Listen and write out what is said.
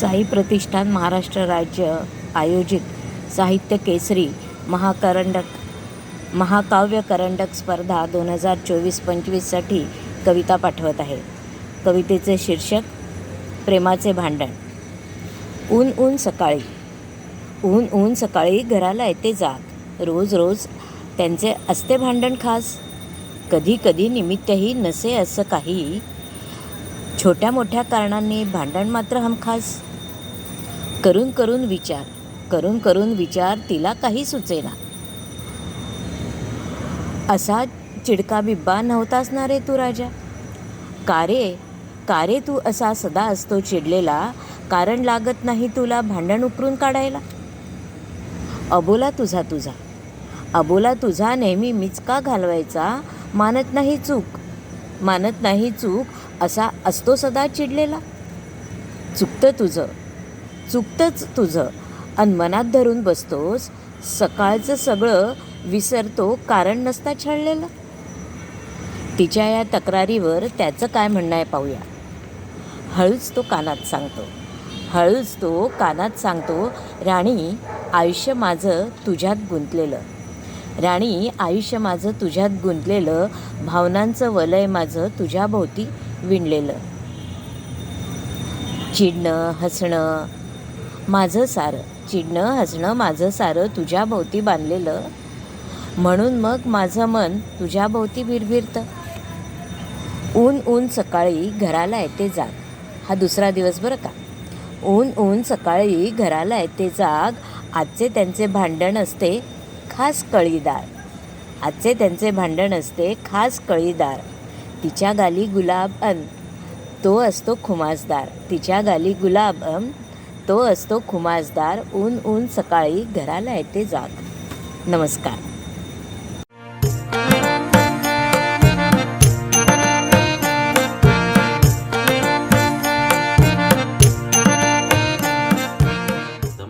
साई प्रतिष्ठान महाराष्ट्र राज्य आयोजित साहित्य केसरी महाकरंडक महाकाव्य करंडक स्पर्धा दोन हजार चोवीस पंचवीससाठी कविता पाठवत आहे. कवितेचे शीर्षक प्रेमाचे भांडण. ऊन ऊन सकाळी. ऊन ऊन सकाळी घराला येते जाग. रोज रोज त्यांचे असते भांडण खास. कधी कधी निमित्तही नसे असं काही छोट्या मोठ्या कारणांनी भांडण मात्र हमखास. करून करून विचार करून करून विचार तिला काही सुचेना. असा चिडका बिब्बा नव्हता ना रे तू राजा? का रे का रे तू असा सदा असतो चिडलेला कारण लागत नाही तुला भांडण उकरून काढायला? अबोला तुझा तुझा. अबोला तुझा नेहमी मिचका घालवायचा मानत नाही चूक मानत नाही चूक असा असतो सदा चिडलेला. चुकतं तुझं चुकतंच तुझं. अन मनात धरून बसतोस सकाळचं सगळं विसरतो कारण नसता छळलेलं. तिच्या या तक्रारीवर त्याचं काय म्हणणं आहे पाहूया. हळूच तो कानात सांगतो. हळूच तो कानात सांगतो राणी आयुष्य माझं तुझ्यात गुंतलेलं. राणी आयुष्य माझं तुझ्यात गुंतलेलं. भावनांचं वलय माझं तुझ्याभोवती विणलेलं. चिडणं हसणं माझं सारं. चिडणं हसणं माझं सारं तुझ्या भोवती बांधलेलं. म्हणून मग माझं मन तुझ्या भोवती भिरभिरतं ऊन ऊन सकाळी घराला येते जाग. हा दुसरा दिवस बरं का? ऊन ऊन सकाळी घराला येते जाग. आजचे त्यांचे भांडण असते खास कळीदार. आजचे त्यांचे भांडण असते खास कळीदार. तिच्या गाली गुलाब अन तो असतो खुमासदार. तिच्या गाली गुलाब अम तो असतो खुमासदार. ऊन ऊन सकाळी घराला येते जाग. नमस्कार.